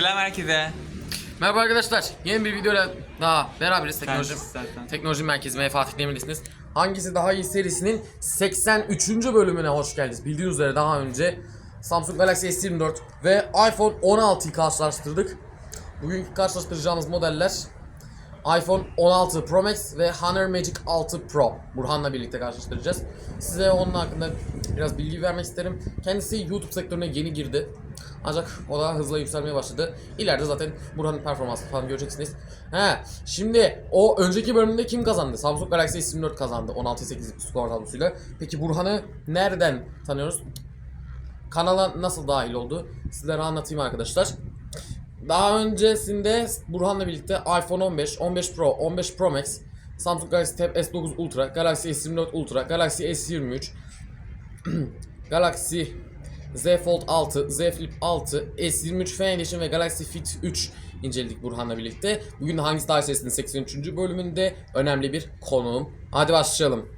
Selam herkese. Merhaba arkadaşlar. Yeni bir videoyla daha beraberiz teknoloji. Zaten. Teknoloji Merkezi ve Fatih Demir'desiniz. Hangisi daha iyi serisinin 83. bölümüne hoş geldiniz. Bildiğiniz üzere daha önce Samsung Galaxy S24 ve iPhone 16'yı karşılaştırdık. Bugünkü karşılaştıracağımız modeller iPhone 16 Pro Max ve Honor Magic 6 Pro. Burhan'la birlikte karşılaştıracağız. Size onun hakkında biraz bilgi vermek isterim. Kendisi YouTube sektörüne yeni girdi. Ancak o da hızla yükselmeye başladı. İleride zaten Burhan'ın performansını falan göreceksiniz. He, şimdi o önceki bölümde kim kazandı? Samsung Galaxy S24 kazandı 16.8 skor tablosuyla. Peki Burhan'ı nereden tanıyoruz? Kanala nasıl dahil oldu? Sizlere anlatayım arkadaşlar. Daha öncesinde Burhan'la birlikte iPhone 15, 15 Pro, 15 Pro Max, Samsung Galaxy Tab S9 Ultra, Galaxy S24 Ultra, Galaxy S23, Galaxy Z Fold 6, Z Flip 6, S23 Fan ve Galaxy Fit 3 inceledik Burhan'la birlikte. Bugün de hangisi daha serisinin 83. bölümünde önemli bir konuğum. Hadi başlayalım.